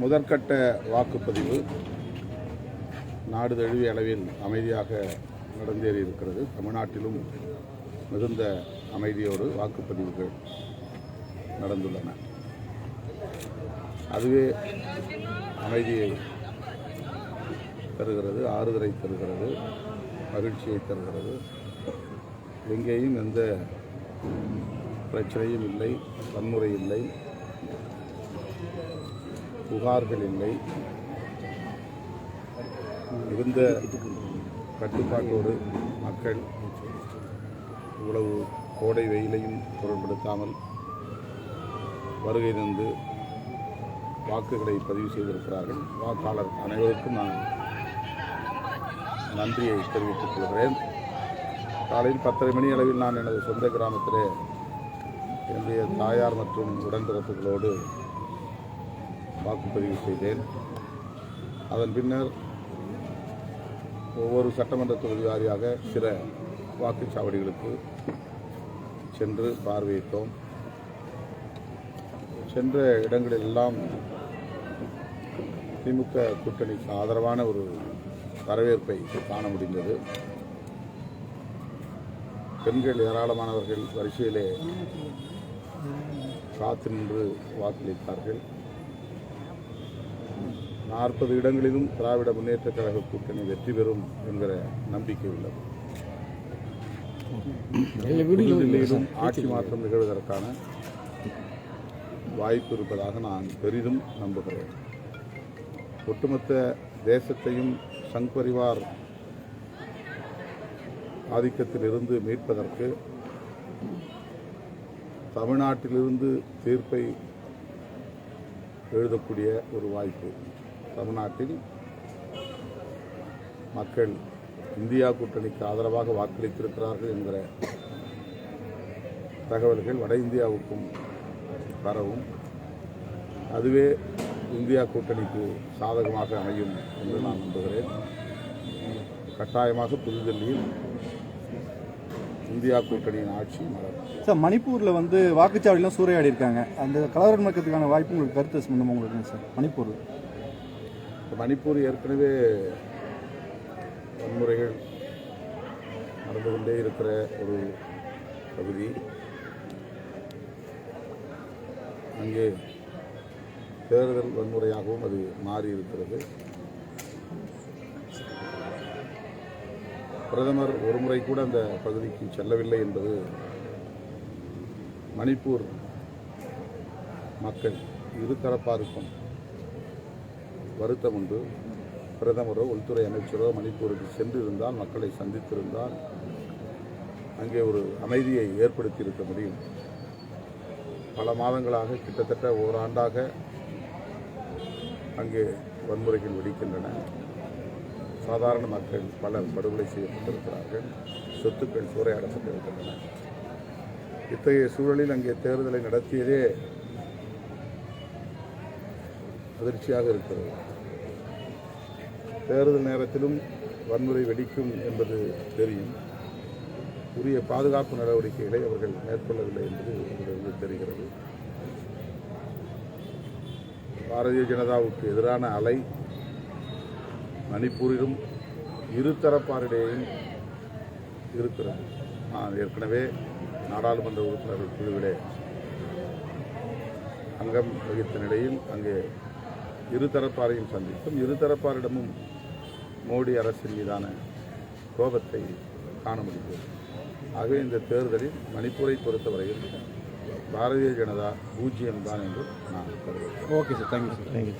முதற்கட்ட வாக்குப்பதிவு நாடு தழுவிய அளவில் அமைதியாக நடந்தேறி இருக்கிறது. தமிழ்நாட்டிலும் மிகுந்த அமைதியோடு வாக்குப்பதிவுகள் நடந்துள்ளன. அதுவே அமைதியை தருகிறது ஆறுதலை தருகிறது மகிழ்ச்சியை தருகிறது. எங்கேயும் எந்த பிரச்சனையும் இல்லை வன்முறை இல்லை. புகார்கள் இல்லை. மிகுந்த கட்டுப்பாட்டோடு மக்கள் இவ்வளவு கோடை வெயிலையும் பொருட்படுத்தாமல் வருகை தந்து வாக்குகளை பதிவு செய்திருக்கிறார்கள். வாக்காளர் அனைவருக்கும் நான் நன்றியை தெரிவித்துக் கொள்கிறேன். காலையில் பத்தரை மணி அளவில் நான் எனது சொந்த கிராமத்திலே என்னுடைய தாயார் மற்றும் உடன்பிறப்புகளோடு வாக்குப்பதிவு செய்தேன். அதன் பின்னர் ஒவ்வொரு சட்டமன்ற தொகுதி வாரியாக சில வாக்குச்சாவடிகளுக்கு சென்று பார்வையிட்டோம். சென்ற இடங்களெல்லாம் திமுக கூட்டணிக்கு ஆதரவான ஒரு வரவேற்பை காண முடிந்தது. பெண்கள் ஏராளமானவர்கள் வரிசையிலே காத்து நின்று வாக்களித்தார்கள். நாற்பது இடங்களிலும் திராவிட முன்னேற்றக் கழக கூட்டணி வெற்றி பெறும் என்கிற நம்பிக்கை உள்ளது. புதுதில்லியிலும் ஆட்சி மாற்றம் நிகழ்வதற்கான வாய்ப்பு இருப்பதாக நான் பெரிதும் நம்புகிறேன். ஒட்டுமொத்த தேசத்தையும் சங் பரிவார் ஆதிக்கத்திலிருந்து மீட்பதற்கு தமிழ்நாட்டிலிருந்து தீர்ப்பை எழுதக்கூடிய ஒரு வாய்ப்பு. தமிழ்நாட்டில் மக்கள் இந்தியா கூட்டணிக்கு ஆதரவாக வாக்களித்திருக்கிறார்கள் என்கிற தகவல்கள் வட இந்தியாவுக்கும் பரவும் அதுவே இந்தியா கூட்டணிக்கு சாதகமாக அமையும் என்று நான் நம்புகிறேன். கட்டாயமாக புதுதில்லியில் இந்தியா கூட்டணியின் ஆட்சி மலரும். சார் மணிப்பூரில் வந்து வாக்குச்சாவடியெலாம் சூறையாடி இருக்காங்க அந்த கலவரம் நடக்கிறதுக்கான வாய்ப்பு உங்களுக்கு கருத்து சம்பந்தமாக உங்களுக்கு சார்? மணிப்பூரில். மணிப்பூர் ஏற்கனவே வன்முறைகள் நடந்து கொண்டே இருக்கிற ஒரு பகுதி. அங்கே தேர்தல் வன்முறையாகவும் அது மாறி இருக்கிறது. பிரதமர் ஒருமுறை கூட அந்த பகுதிக்கு செல்லவில்லை என்பது மணிப்பூர் மக்கள் இருதரப்பாருக்கும் வருத்தம் உண்டு. பிரதமரோ உள்துறை அமைச்சரோ மணிப்பூருக்கு சென்றிருந்தால் மக்களை சந்தித்திருந்தால் அங்கே ஒரு அமைதியை ஏற்படுத்தியிருக்க முடியும். பல மாதங்களாக கிட்டத்தட்ட ஓராண்டாக அங்கே வன்முறைகள் வெடிக்கின்றன. சாதாரண மக்கள் பலர் படுகொலை செய்யப்பட்டிருக்கிறார்கள். சொத்துக்கள் சூறையாடப்பட்டிருக்கின்றன இத்தகைய சூழலில் அங்கே தேர்தலை நடத்தியதே அதிர்ச்சியாக இருக்கிறது. தேர்தல் நேரத்திலும் வன்முறை வெடிக்கும் என்பது தெரியும். உரிய பாதுகாப்பு நடவடிக்கைகளை அவர்கள் மேற்கொள்ளவில்லை என்பது இதிலிருந்து தெரிகிறது. பாரதிய ஜனதாவுக்கு எதிரான அலை மணிப்பூரிலும் இருதரப்பாரிடையும் இருக்கிறது. நான் ஏற்கனவே நாடாளுமன்ற உறுப்பினர்கள் குழுவிலே அங்கம் வகித்த நிலையில் அங்கே இருதரப்பாரையும் சந்தித்தும் இருதரப்பாரிடமும் மோடி அரசின் மீதான கோபத்தை காண முடிகிறது. ஆகவே இந்த தேர்தலில் மணிப்பூரை பொறுத்தவரையில் பாரதிய ஜனதா பூஜ்ஜியம் தான் என்று நான் கருதுகிறேன். Okay sir thank you sir thank you